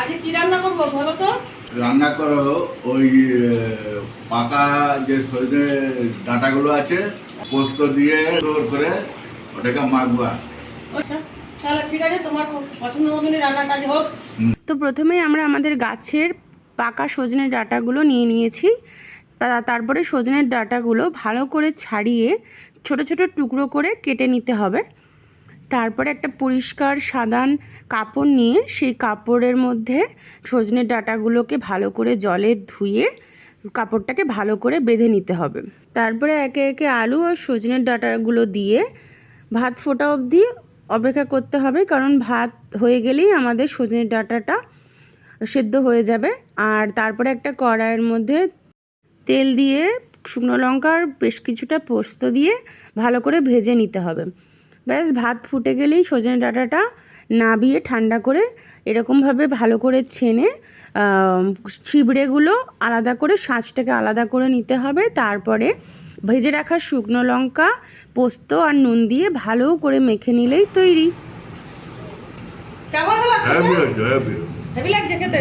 আজকে কি রান্না করব বলো তো? রান্না করো ওই পাকা যে সজনে ডাঁটাগুলো আছে পোস্ত দিয়ে তোর করে ওটাকে মাখবা। আচ্ছা তাহলে ঠিক আছে তোমার পছন্দ মতনই রান্নাটা আজ হোক। তো প্রথমেই আমরা আমাদের গাছের পাকা সজনের ডাঁটাগুলো নিয়ে নিয়েছি। তারপরে সজনের ডাঁটাগুলো ভালো করে ছাড়িয়ে ছোট ছোট টুকরো করে কেটে নিতে হবে। তারপরে একটা পরিষ্কার সাদান কাপড় নিয়ে সেই কাপড়ের মধ্যে সজনে ডাটাগুলোকে ভালো করে জলে ধুয়ে কাপড়টাকে ভালো করে বেঁধে নিতে হবে। তারপরে একে একে আলু আর সজনের ডাটাগুলো দিয়ে ভাত ফোটা অবধি অপেক্ষা করতে হবে, কারণ ভাত হয়ে গেলেই আমাদের সজনের ডাটাটা সেদ্ধ হয়ে যাবে। আর তারপরে একটা কড়াইয়ের মধ্যে তেল দিয়ে শুকনো লঙ্কার বেশ কিছুটা পোস্ত দিয়ে ভালো করে ভেজে নিতে হবে। ব্যাস ভাত ফুটে গেলেই সজনে ডাঁটাটা নাবিয়ে ঠান্ডা করে এরকমভাবে ভালো করে ছেনে ছিবড়েগুলো আলাদা করে শাঁসটাকে আলাদা করে নিতে হবে। তারপরে ভেজে রাখা শুকনো লঙ্কা পোস্ত আর নুন দিয়ে ভালো করে মেখে নিলেই তৈরি। কেমন হ্যাঁ হ্যাঁ লাগছে খেতে?